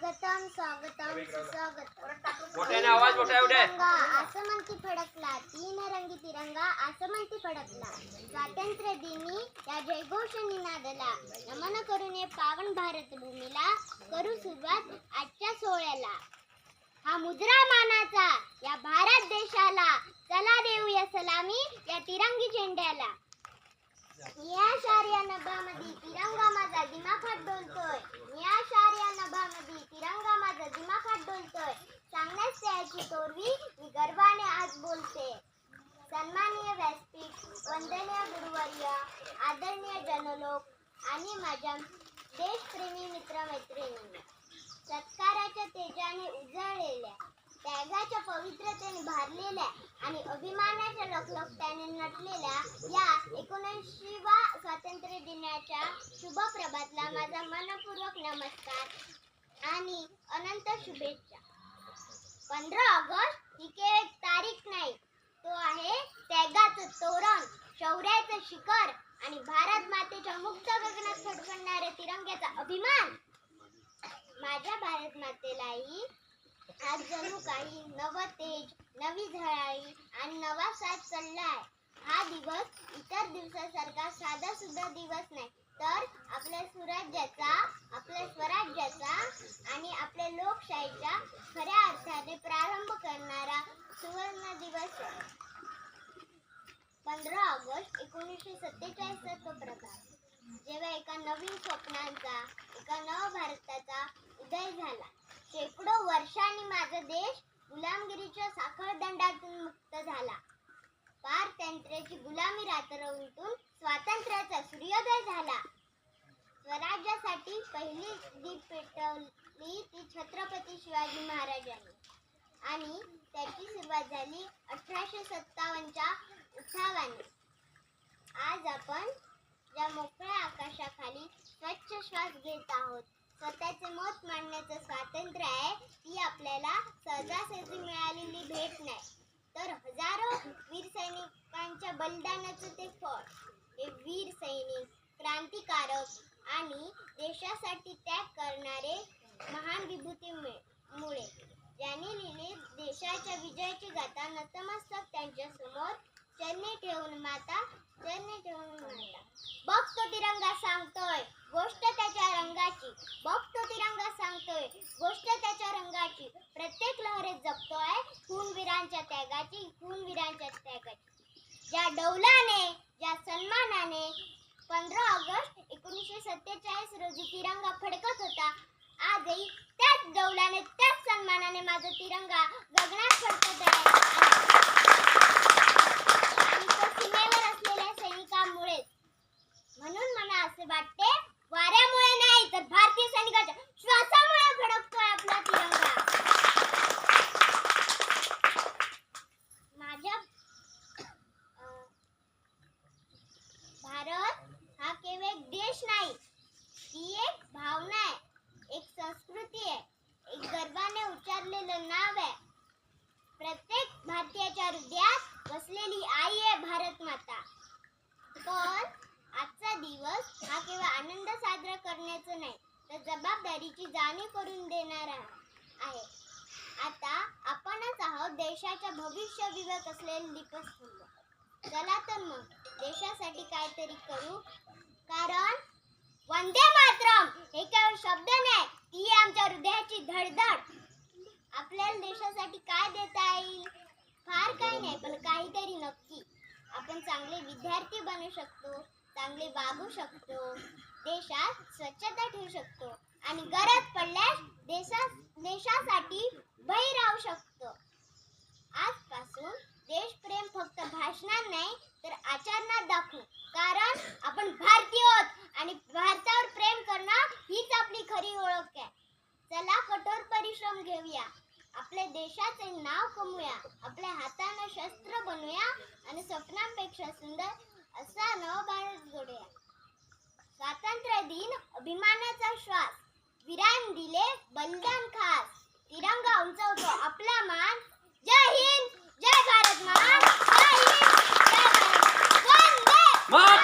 स्वागतम स्वागतम सुस्वागतम. मोठ्याने आवाज मोठा एवढे. आसमंती फडकला. तीन रंगी तिरंगा आसमंती फडकला. स्वातंत्र्य दिनी या जयघोष निनादला नमन करून ये पावन भारत भूमीला करू सुरुवात आजच्या सोहळ्याला. हा मुद्रा मानाचा या भारत देशाला. चला देऊया सलामी या तिरंगी झेंड्याला. या शार्या नभामधी तिरंगा माझा दिमाखात व्यासपीठ वंदनीय गुरुवर्य आदरणीय जनलोक आणि माझ्या देशप्रेमी मित्रमैत्रिणींनी सत्काराच्या तेजाने उजळलेल्या त्यागाच्या पवित्रतेने भारलेल्या आणि अभिमानाच्या लखलखत्याने नटलेल्या या एकोणऐंशीवा स्वातंत्र्य दिनाच्या शुभ प्रभातला माझा मनपूर्वक नमस्कार आणि अनंत शुभेच्छा. पंधरा ऑगस्ट ही केवळ तारीख नाही तो आहे त्यागाचं तोरण. शौर्याचं शिखर आणि भारत मातेच्या मुक्त गगनात फडफडणाऱ्या तिरंग्याचा अभिमान. माझ्या भारत मातेलाही आज जणू काही नव तेज नवी झळाळी आणि नवा साथ चाललाय. हा दिवस इतर दिवसासारखा साधा सुद्धा दिवस नाही तर आपल्या सुराज्याचा आपल्या स्वराज्याचा आणि आपल्या लोकशाहीच्या खऱ्या अर्थाने प्रारंभ कर सुवर्ण दिवस आहे पंधरा ऑगस्ट सत्तेचाळीसचा तो प्रकार. जेव्हा एका नवीन स्वप्नांचा एका नव भारताचा उदय झाला शेकडो वर्षांनी माझा देश गुलामगिरीच्या साखळदंडातून मुक्त झाला. पारतंत्र्याची गुलामी रात्र उलटून स्वातंत्र्याचा सूर्योदय झाला. स्वराज्यासाठी पहिली दीप पेटवली ती छत्रपती शिवाजी महाराजांनी. आणि त्याची सुरुवात झाली अठराशे सत्तावन्नच्या उत्सवाने आज आपण या मोकळ्या आकाशाखाली स्वच्छ श्वास घेत आहोत. स्वतःचे मत मांडण्याचं स्वातंत्र्य आहे ती आपल्याला सहजासहजी मिळालेली भेट नाही. तर हजारो वीर सैनिकांच्या बलिदानाचं ते फळ. हे वीर सैनिक क्रांतिकारक आणि देशासाठी त्याग करणारे महान विभूती मुळे ज्यांनी लिहिले देशाच्या विजयाची गाथा नतमस्तक त्यांच्यासमोर चरणी ठेवून माता चरणी ठेवून माता. बघतो तिरंगा सांगतोय गोष्ट त्याच्या रंगाची. बघतो तिरंगा सांगतोय गोष्ट त्याच्या रंगाची. प्रत्येक लहरीत जगतोय खूनवीरांच्या त्यागाची खूनवीरांच्या त्यागाची. ज्या डौलाने ज्या सन्मानाने पंधरा ऑगस्ट एकोणीसशे सत्तेचाळीस रोजी तिरंगा फडकत होता आजही त्याच डौलाने त्याच सन्मानाने माझा तिरंगा गगनात फडकत आहे आणि तो सीमेवर असलेल्या सैनिकांमुळेच म्हणून मला असे वाटते वाऱ्यामुळे नाही तर भारतीय सैनिकाच्या श्वासामुळे फडकतोय आपला तिरंगा माझ्या अं, भारत हा केवळ एक देश नाही ती एक भावना आहे एक संस्कृती आहे एक गर्वाने उच्चारलेलं नाव आहे प्रत्येक भारतीयाच्या हृदयात बसलेली आई आहे भारत माता पण आजचा दिवस हा केवळ आनंद साजरा करण्याचं नाही तर जबाबदारीची जाणीव करून देणार आहे. आता आपणच आहोत देशाच्या भविष्य विवेक असलेले दीपस्तंभ चला तर मग देशासाठी काहीतरी करू. कारण वंदे मातरम हे केवळ शब्द नाही ती आमच्या हृदयाची धडधड. आपल्याला देशासाठी काय देता येईल? फार काही नाही पण काहीतरी नक्की. आपण चांगले विद्यार्थी बनू शकतो चांगले वागू शकतो देशात स्वच्छता ठेवू शकतो. आणि गरज पडल्यास देशा देशासाठी बळी राहू शकतो. आजपासून देशप्रेम फक्त भाषणात नाही तर आचरणात दाखवू. कारण आपण भारतीय आहोत आणि भारतावर प्रेम करणं हीच आपली खरी ओळख आहे. चला कठोर परिश्रम घेऊया. आपल्या देशाचे नाव कमवूया. आपल्या हातानं शस्त्र बनवूया आणि स्वप्नांपेक्षा सुंदर असा नव भारत घडूया स्वातंत्र्य दिन अभिमानाचा श्वास. विराम दिले बलिदान खास. तिरंगा उंचवतो. आपला मान जय हिंद जय भारत मान. जय हिंद जय भारत. वंदे